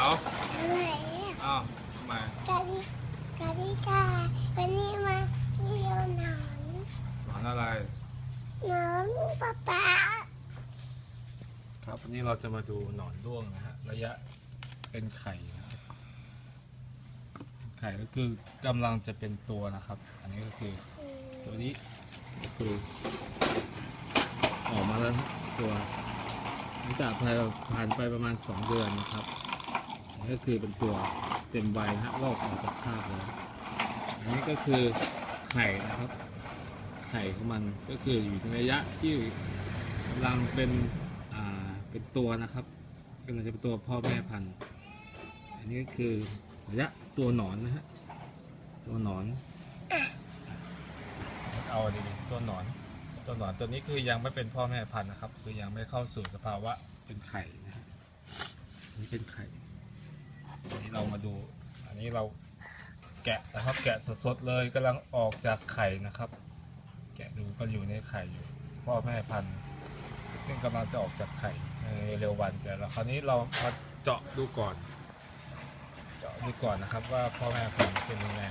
ยวอะไรอะอ้าวทำไมกาลิกาลิกาวันนี้มาเที่ยวหนอนหนอนอะไรหนอนป๊าป๊าครับวันนี้เราจะมาดูหนอนด้วงนะฮะระยะเป็นไข่นะครับไข่ก็คือกำลังจะเป็นตัวนะครับ อันนี้ก็คือตัวนี้ก็คือออกมาแล้วนะตัวหลังจากผ่านไปประมาณ 2 เดือนนะครับอันนี้ ก็คือเป็นตัวเต็มใบนะฮะลอกออกจากคราบแล้วอันนี้ก็คือไข่นะครับ ไข่ของมันก็คืออยู่ในระยะที่กำลังเป็นอ่าเป็นตัวนะครับกำลังจะเป็นตัวพ่อแม่พันธุ์อันนี้ก็คือระยะตัวหนอนนะฮะตัวหนอนเอาดีๆตัวหนอนตัวหนอนตัวนี้คือยังไม่เป็นพ่อแม่พันธุ์นะครับ คือยังไม่เข้าสู่สภาวะเป็นไข่นะฮะนี่เป็นไข่ เรามาดู อันนี้เราแกะนะครับ แกะสดๆเลยกำลังออกจากไข่นะครับ แกะดูก็อยู่ในไข่อยู่พ่อแม่พันธุ์ซึ่งกำลังจะออกจากไข่ในเร็ววันแต่เราคราวนี้เรามาเจาะดูก่อน เจาะดูก่อนนะครับว่าพ่อแม่พันธุ์เป็นยังไง